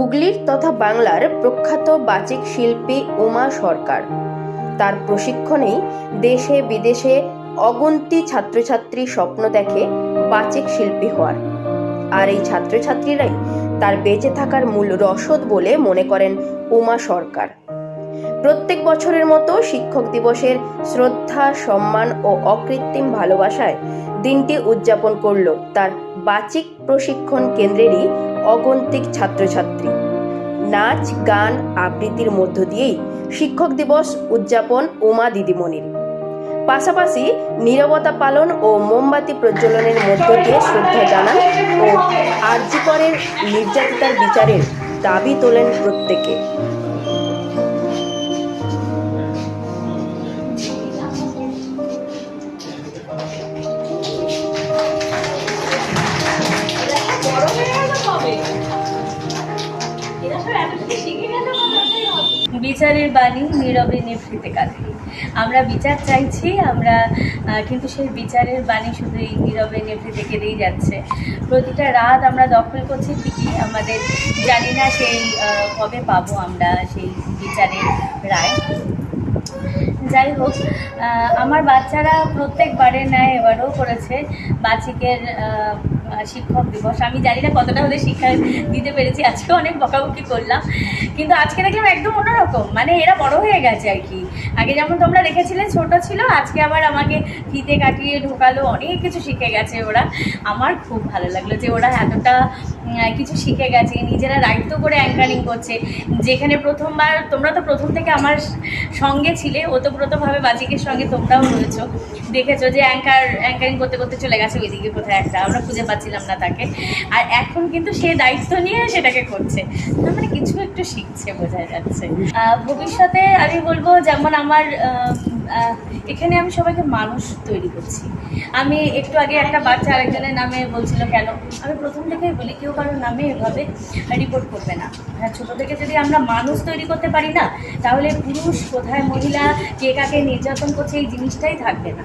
হুগলির তথা বাংলার প্রখ্যাত বাচিক শিল্পী উমা সরকার। তার প্রশিক্ষণেই দেশে বিদেশে অগন্তি ছাত্রছাত্রী স্বপ্ন দেখে বাচিক শিল্পী হওয়ার। আর এই ছাত্রছাত্রীরাই তার বেঁচে থাকার মূল রসদ বলে মনে করেন উমা সরকার। প্রত্যেক বছরের মতো শিক্ষক দিবসের শ্রদ্ধা, সম্মান ও অকৃত্রিম ভালোবাসায় দিনটি উদযাপন করল তার বাচিক প্রশিক্ষণ কেন্দ্রেরই অগন্তিক ছাত্রছাত্রী। নাচ, গান আবৃত্তির মধ্য দিয়েই শিক্ষক দিবস উদযাপন উমা দিদিমণির। পাশাপাশি নিরবতা পালন ও মোমবাতি প্রজ্বলনের মধ্য দিয়ে শ্রদ্ধা জানান ও আর্যিকরের নির্যাতিতার বিচারের দাবি তোলেন প্রত্যেকে। বিচারের বাণী নীরবে নিভৃতে কাঁদে আমরা বিচার চাইছি, আমরা কিন্তু সেই বিচারের বাণী শুধু এই নীরবে নিভৃতে কেঁদেই যাচ্ছে। প্রতিটা রাত আমরা দখল করছি ঠিকই, আমাদের জানি না সেই কবে পাবো আমরা সেই বিচারের রায়। যাই হোক আমার বাচ্চারা প্রত্যেকবারের ন্যায় এবারও করেছে। বাচিকের শিক্ষক দিবস। আমি জানি না কতটা হলে শিক্ষা দিতে পেরেছি আজকে অনেক বকাবকি করলাম। কিন্তু আজকে দেখলাম একদম অন্যরকম মানে এরা বড় হয়ে গেছে আর কি। আগে যেমন তোমরা দেখেছিলে, ছোট ছিল, আজকে আবার আমাকে ফিতে কাটিয়ে ঢোকালো, অনেক কিছু শিখে গেছে ওরা। আমার খুব ভালো লাগল যে ওরা এতটা কিছু শিখে গেছে। নিজেরা দায়িত্ব করে অ্যাঙ্কারিং করছে। যেখানে প্রথমবার, তোমরা তো প্রথম থেকে আমার সঙ্গে ছিলে ওতপ্রোতভাবে বাজিকের সঙ্গে তোমরাও রয়েছো। দেখেছ যে অ্যাঙ্কার অ্যাঙ্কারিং করতে করতে চলে গেছে, ওইদিকে কোথায় একটা, আমরা খুঁজে পাচ্ছিলাম না তাকে। আর এখন কিন্তু সে দায়িত্ব নিয়ে সেটাকে করছে। তার মানে কিছু একটু শিখছে, বোঝা যাচ্ছে। ভবিষ্যতে আমি বলব যেমন আমার এখানে আমি সবাইকে মানুষ তৈরি করছি। আমি একটু আগে একটা বাচ্চা আরেকজনের নামে বলছিল, কেন? আমি প্রথম থেকেই বলি, কেউ কারোর নামে এভাবে রিপোর্ট করবে না। হ্যাঁ ছোটো থেকে যদি আমরা মানুষ তৈরি করতে পারি না, তাহলে পুরুষ কোথায়, মহিলা, কে কাকে নির্যাতন করছে, এই জিনিসটাই থাকবে না।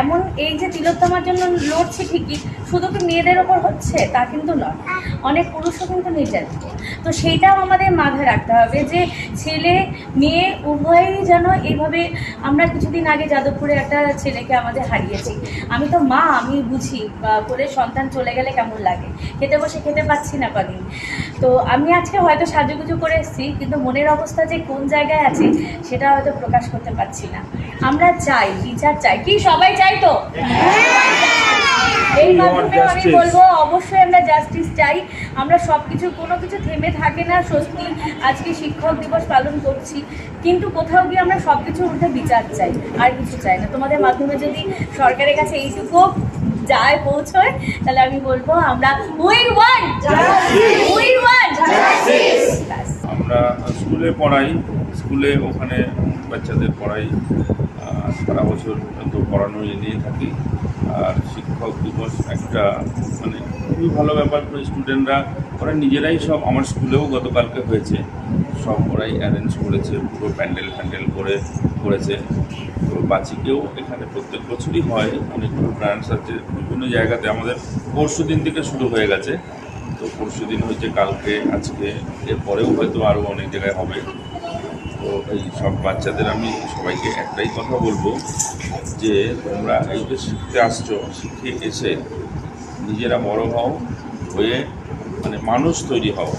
এমন এই যে তিলোত্তমার জন্য লড়ছে ঠিকই, শুধু কি মেয়েদের ওপর হচ্ছে? তা কিন্তু নয়। অনেক পুরুষও কিন্তু নির্যাতিত। তো সেইটাও আমাদের মাথায় রাখতে হবে যে ছেলে, মেয়ে উভয়ই যেন এইভাবে আমরা কিছুদিন আগে যাদবপুরে একটা ছেলেকে আমাদের হারিয়েছি। আমি তো মা, আমি বুঝি করে সন্তান চলে গেলে কেমন লাগে? খেতে বসে খেতে পাচ্ছি না কদিন। তো আমি আজকে হয়তো সাজুগুজু করে এসেছি, কিন্তু মনের অবস্থা যে কোন জায়গায় আছে, সেটা হয়তো প্রকাশ করতে পারছি না। আমরা চাই, বিচার চাই। কি সবাই চাই তো? এই মাধ্যমে আমি বলব অবশ্যই আমরা জাস্টিস চাই। আমরা সব কিছু কোনো কিছু থেমে থাকে না। সত্যি আজকে শিক্ষক দিবস পালন করছি। কিন্তু কোথাও গিয়ে আমরা সব কিছুর উঠে বিচার চাই আর কিছু চাই না। তোমাদের মাধ্যমে যদি সরকারের কাছে এইটুকু যায় পৌঁছয় তাহলে আমি বলব আমরা উই ওয়ান উই ওয়ান আমরা স্কুলে পড়াই। স্কুলে ওখানে বাচ্চাদের পড়াই। সারা বছর তো পড়ানোই নিয়ে থাকি। আর শিক্ষক দিবস একটা মানে খুবই ভালো ব্যাপার করে স্টুডেন্টরা ওরা নিজেরাই সব আমার স্কুলেও গতকালকে হয়েছে। সব ওরাই অ্যারেঞ্জ করেছে, পুরো প্যান্ডেল ফ্যান্ডেল করে করেছে। তো বাচিকেও এখানে প্রত্যেক বছরই হয় অনেকগুলো ব্রাঞ্চ আছে, বিভিন্ন জায়গাতে আমাদের পরশু দিন থেকে শুরু হয়ে গেছে। তো পরশু দিন হয়েছে, কালকে, আজকে, এরপরেও হয়তো আরও অনেক জায়গায় হবে। তো এই সব বাচ্চাদের আমি সবাইকে একটাই কথা বলব যে তোমরা এই যে শিখতে আসছো, শিখে এসে নিজেরা বড় হও, হয়ে মানে মানুষ তৈরি হও।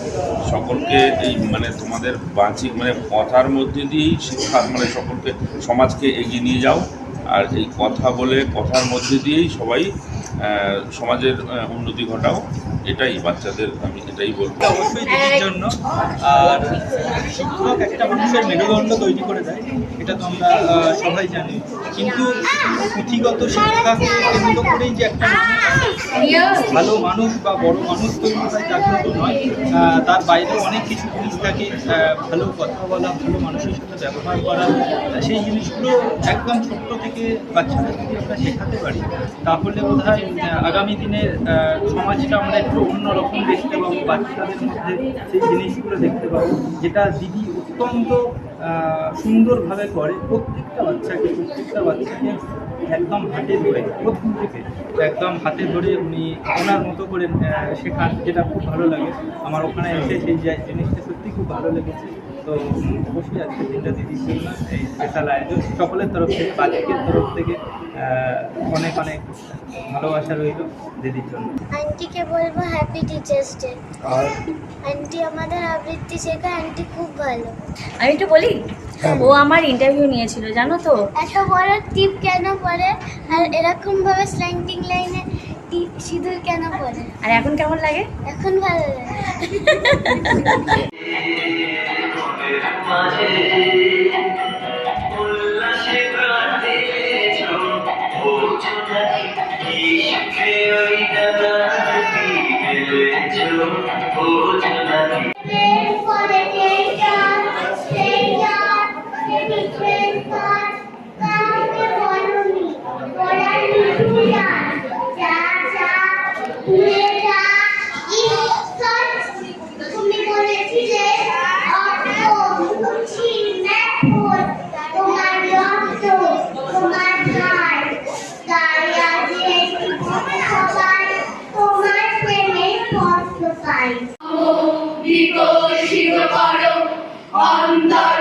সকলকে এই মানে তোমাদের বাচিক মানে কথার মধ্যে দিয়েই শিক্ষা মানে সকলকে, সমাজকে এগিয়ে নিয়ে যাও। আর এই কথা বলে কথার মধ্যে দিয়েই সবাই সমাজের উন্নতি ঘটাও। এটাই, বাচ্চাদের, আমি এটাই বলব। অবশ্যই জন্য। আর শিক্ষক একটা মানুষের মেরুদণ্ড তৈরি করে দেয়, এটা তো আমরা সবাই জানি। কিন্তু পুঁথিগত শিক্ষাকে কেন্দ্র করেই যে একটা ভালো মানুষ বা বড় মানুষ তৈরি হয় তা কিন্তু নয়। তার বাইরে অনেক কিছু জিনিস ভালো কথা বলা, ভালো মানুষের সাথে ব্যবহার করা, সেই জিনিসগুলো একদম ছোট্ট থেকে বাচ্চাদের যদি আমরা শেখাতে পারি। তাহলে বোধ হয় আগামী দিনের সমাজটা আমরা একটু অন্যরকম দেখতে পাবো, বাচ্চাদের মধ্যে সেই জিনিসগুলো দেখতে পাবো, যেটা দিদি অত্যন্ত সুন্দরভাবে করে। প্রত্যেকটা বাচ্চাকে প্রত্যেকটা বাচ্চাকে একদম হাতে ধরে প্রথম থেকে একদম হাতে ধরে উনি ওনার মতো করে শেখান, যেটা খুব ভালো লাগে। আমার ওখানে এসে সেই সত্যি খুব ভালো লেগেছে। তো অবশ্যই আজকে দিনটা দিদির জন্য এই স্পেশাল আয়োজন সকলের তরফ থেকে বাচ্চাদের তরফ থেকে অনেক অনেক ভালোবাসা রইল দিদির জন্য। আন্টিকে বলব হ্যাপি টিচার্স ডে আর? আন্টি আমাদের আবৃত্তি শেখায় আন্টি খুব ভালো। আমি একটু বলি ও আমার ইন্টারভিউ নিয়েছিল জানো তো? এত বড় টিপ কেন পরে আর এরকম ভাবে স্ল্যান্টিং লাইনে সিঁদুর কেন পরে? আর এখন কেমন লাগে? এখন ভালো লাগে। বিকশিত করো অন্তর